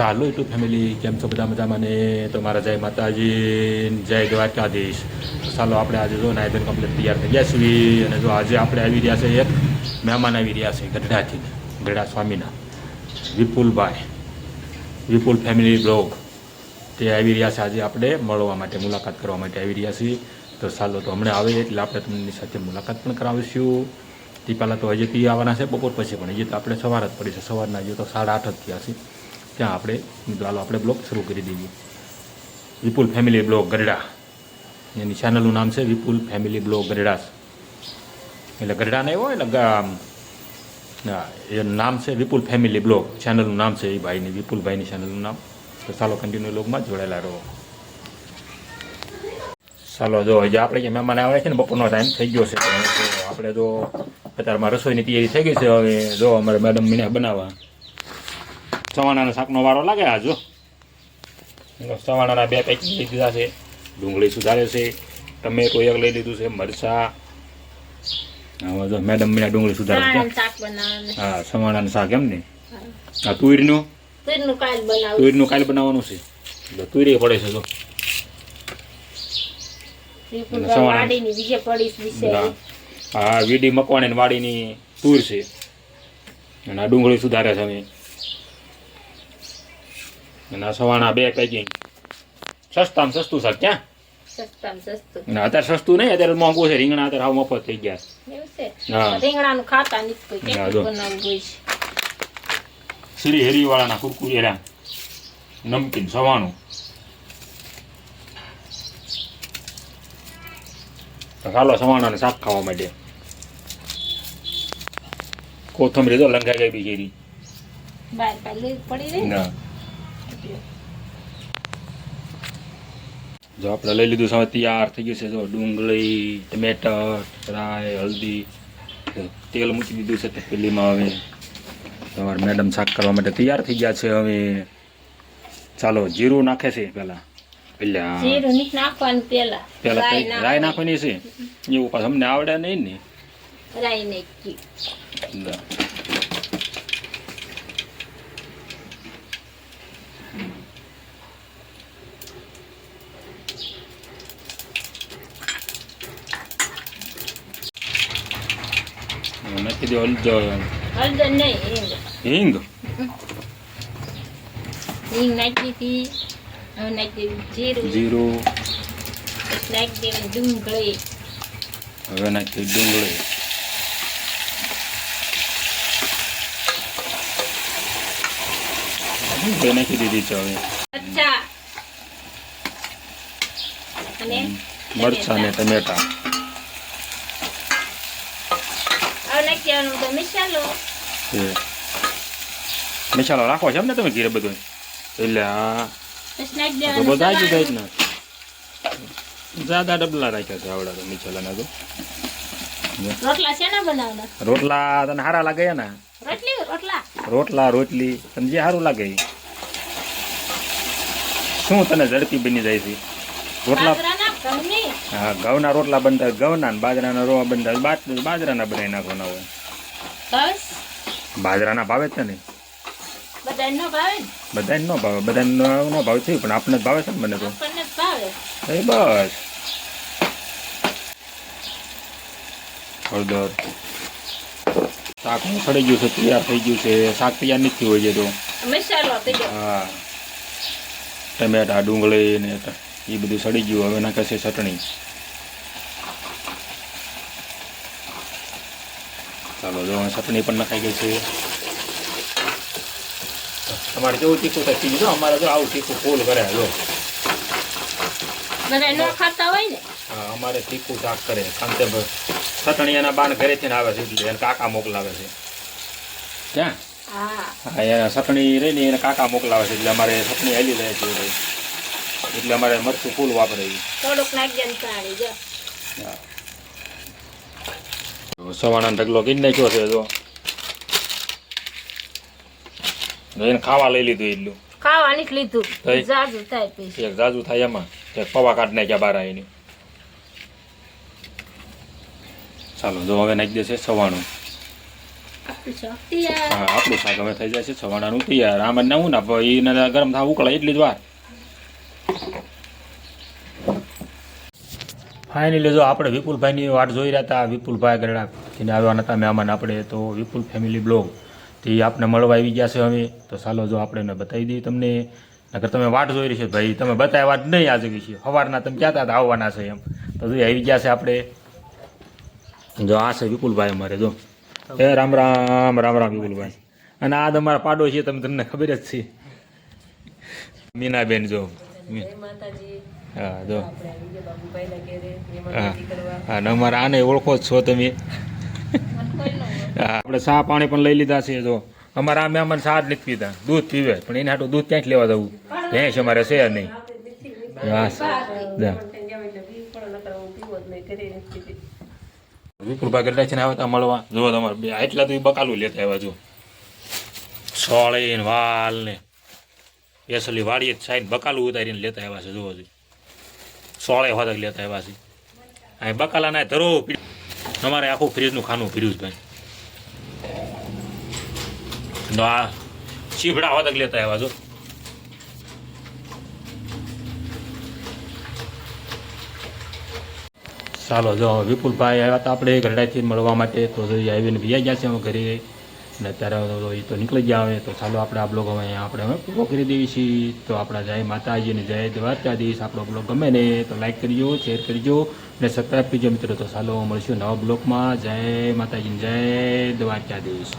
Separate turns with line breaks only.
ચાલો YouTube family કેમ છો બધા મજામાં ને? તમારા જય માતાજી જય દ્વારકાધીશ. ચાલો આપણે આજે જો નાયબેન કમ્પ્લેટ તૈયાર થઈ ગયા છીએ અને જો આજે આપણે આવી રહ્યા છે એક મહેમાન આવી રહ્યા છે ગઢડાથી, ગઢડા સ્વામીના, વિપુલભાઈ, વિપુલ ફેમિલી બ્લોગ તે આવી રહ્યા છે આજે આપણે મળવા માટે, મુલાકાત કરવા માટે આવી રહ્યા છીએ. તો ચાલો, તો હમણાં આવે એટલે આપણે તમને સાથે મુલાકાત પણ કરાવીશું. તે પહેલાં તો હજી પી આવવાના છે, બપોર પછી પણ. હજી તો આપણે સવાર જ પડી છે, સવારના હજી તો સાડા આઠ જ થયા છે. ત્યાં આપણે ચાલો આપણે બ્લોગ શરૂ કરી દઈએ. વિપુલ ફેમિલી બ્લોગ ગરડા. એની ચેનલનું નામ છે વિપુલ ફેમિલી બ્લોગ ગરડાસ. એટલે ગરડા નહીં હોય એટલે એનું નામ છે વિપુલ ફેમિલી બ્લોગ. ચેનલનું નામ છે એ ભાઈની, વિપુલભાઈની ચેનલનું નામ. તો ચાલો કન્ટિન્યુ બ્લોગમાં જોડાયેલા રહો. ચાલો, જો હજી આપણે જે મહેમાન આવે છે ને, બપોરનો ટાઈમ થઈ ગયો છે. આપણે જો, અત્યારમાં રસોઈની તૈયારી થઈ ગઈ છે, હવે જો અમારે મેડમ મીને બનાવવા. ચવાણાના શાકનો વારો લાગે આ જો ચવાણાના બે પેકેટ લઈ દીધા છે. ડુંગળી સુધારે છે. ટમેટો એક લઈ લીધું છે મરચા. હવે જો મેડમ મેં ડુંગળી સુધારે છે હા. ચવાણાનું શાક એમ ને? આ તુરનું?
તુરનું કાલ
બનાવવાનું છે. એટલે તુરી પડે છે જો. હા વીડી મકવાણી વાડીની તુર છે. અને આ ડુંગળી સુધારે છે અમે. આ સવાણા બે પેકિંગ સસ્તામાં સસ્તું શાક ક્યાં?
સસ્તામાં સસ્તું.
અત્યારે સસ્તું નહીં અત્યારે મોંઘું છે રીંગણા અત્યારે હાવ મફત થઈ ગયા
છે.
હા.
રીંગણાનું ખાતા નથી કેટલું બનાવવું હોય
શ્રી હરિવાળાના કુરકુરિયા નમકીન સવાણું. તો ચાલો સવાણાને શાક ખાવા માટે કોથમરી તો લંઘાઈ ગઈ બિચારી.
પડી રહી? ના.
જો આપણે લઈ લીધું સમય તૈયાર થઈ ગયું છે જો ડુંગળી ટમેટર રાય હલ્દી તેલ મૂકી દીધું છે તપેલીમાં હવે તમારે મેડમ શાક કરવા માટે તૈયાર થઈ ગયા છે હવે ચાલો જીરું નાખે છે પહેલા. પેલા
પેલા
પેલા રાય નાખવાની. છે. એવું પાછું અમને આવડે નહીં ને. હવે
નહીં હિંગ
હિંગ
ಹಿಂಗ. ડુંગળી
હવે નાખી ડુંગળી ડુંગળી નાખી દીધી છે હવે
અને
મરચાં ને ટમેટા
હવે તો મસાલો
મસાલો રાખો છે એમ ને તમે ઘીરે બધું. એટલે
દેવાનું
બધા જ જાય ને. જ્યાદા ડબલા રાખ્યા છે આવડા તો મસાલાના તો.
રોટલા શેના બનાવવાના?
રોટલા તને સારા લાગે ને?
રોટલી રોટલા.
રોટલા રોટલી. તને જે સારું લાગે શું તને ઝડપી બની જાય છે? રોટલા હા ઘઉંના રોટલા બનતા હોય ઘઉંના બાજરાના રોવા બનતા હોય બાજરાના બનાવી નાખવાના હોય. બાજરાના ભાવે છે ને?
ભાવે
બધાને ન ભાવે બધાને ન ભાવે છે પણ આપણને જ ભાવે છે ને મને તો? એ બસ. હળદર. શાક હું સડી ગયું છે તૈયાર થઈ ગયું છે. શાક તૈયાર નથી હોય છે તો. હા. ટમેટા ડુંગળી ને એ બધું સડી ગયું. હવે નાખાશે છે ચટણી? ચાલો જો ચટણી પણ નખાઈ ગઈ છે. તમારે જેવું તીખું થાય તીખું જો અમારે જો આવું તીખું ફૂલ કરે જો. અમારે તીખું શાક કરે. કારણ કે ચટણી એના બાન ઘરેથી ને આવે છે એટલે કાકા મોકલાવે છે. ક્યાં?
હા.
એના ચટણી રહી ને એને કાકા મોકલાવે છે એટલે અમારે ચટણી હેલી રહે છે. ભાઈ. એટલે અમારે મરચું ફૂલ વાપરે છે.
થોડુંક નાખી જો.
તો સવાણા ઢગલો કીને નાખ્યો છે જો. એને ખાવા લઈ લીધું એટલું.
ખાવા નથી લીધું. જાજુ થાય પછી.
એક જાજુ થાય એમાં. એક પવા કાઢ નાખ્યા બાર એની. ચાલો જો હવે નાખી દેશે સવાણું.
આપણું શાક તૈયાર.
હા આપણું શાક હવે થઈ છે સવાણાનું તૈયાર. આમાં ના એના એને ગરમ થવા ઉકળાય એટલી જ વાર. ફાઇનલી જો આપણે વિપુલભાઈની વાટ જોઈ રહ્યા હતા. વિપુલભાઈ ગરડા જેને આવ્યા નતા. મહેમાન આપણે તો વિપુલ ફેમિલી બ્લોગ તે આપને મળવા આવી ગયા છે હવે તો ચાલો જો આપણે એને બતાવી દઈએ તમને. નકર તમે વાટ જોઈ રહી છે ભાઈ. તમે બતાવ્યા વાત નહીં આજે છે. સવારના તમે ક્યાં હતા? આવવાના છે એમ. તો જો આવી ગયા છે આપણે. જો આ છે વિપુલભાઈ અમારે, જો. એ રામ રામ રામ રામ વિપુલભાઈ. અને આ તમારા પાડો છે તમે તમને ખબર જ છે. મીનાબેન, જો.
માતાજી.
હા જો. હા. અમારે આને ઓળખો જ છો તમે. હા, આપણે ચા પાણી પણ લઈ લીધા છે જો. અમારા આ મહેમાન ચા જ નથી પીતા. દૂધ પીવે પણ એને હાટું દૂધ ક્યાંક લેવા જવું? ભેંસ અમારે છે નહીં. વિપુલભાઈ ગરડા છે ને આવતા મળવા. જો તમારે બે એટલા તો બકાલું લેતા આવ્યા જો સોળી વાલ ને એસલી વાડીએ સાઈડ બકાલું ઉતારીને લેતા આવ્યા છે જોવો સોળે હોતક લેતા આવ્યા છે. અહીં બકાલા ના ધરો અમારે આખું ફ્રીજનું ખાનું ફ્રીજ ભાઈ. તો આ ચીભડા હોતક લેતા આવ્યા જો. ચાલો જો વિપુલભાઈ આવ્યા હતા આપણે ગરડાથી મળવા માટે તો આવીને ભીયા ગયા છે, અમે ઘરે. અને અત્યારે એ તો નીકળી ગયા હવે તો ચાલો આપણે આ બ્લોગ હવે અહીંયા આપણે હવે પૂરો કરી દેવી છીએ તો આપણા જય માતાજી જય દ્વારકાધીશ. આપણો બ્લોગ ગમે ને તો લાઇક કરજો શેર કરજો અને સબસ્ક્રાઈબ કરજો મિત્રો. તો ચાલો મળશું નવા બ્લોગમાં. જય માતાજી જય જય દ્વારકાધીશ.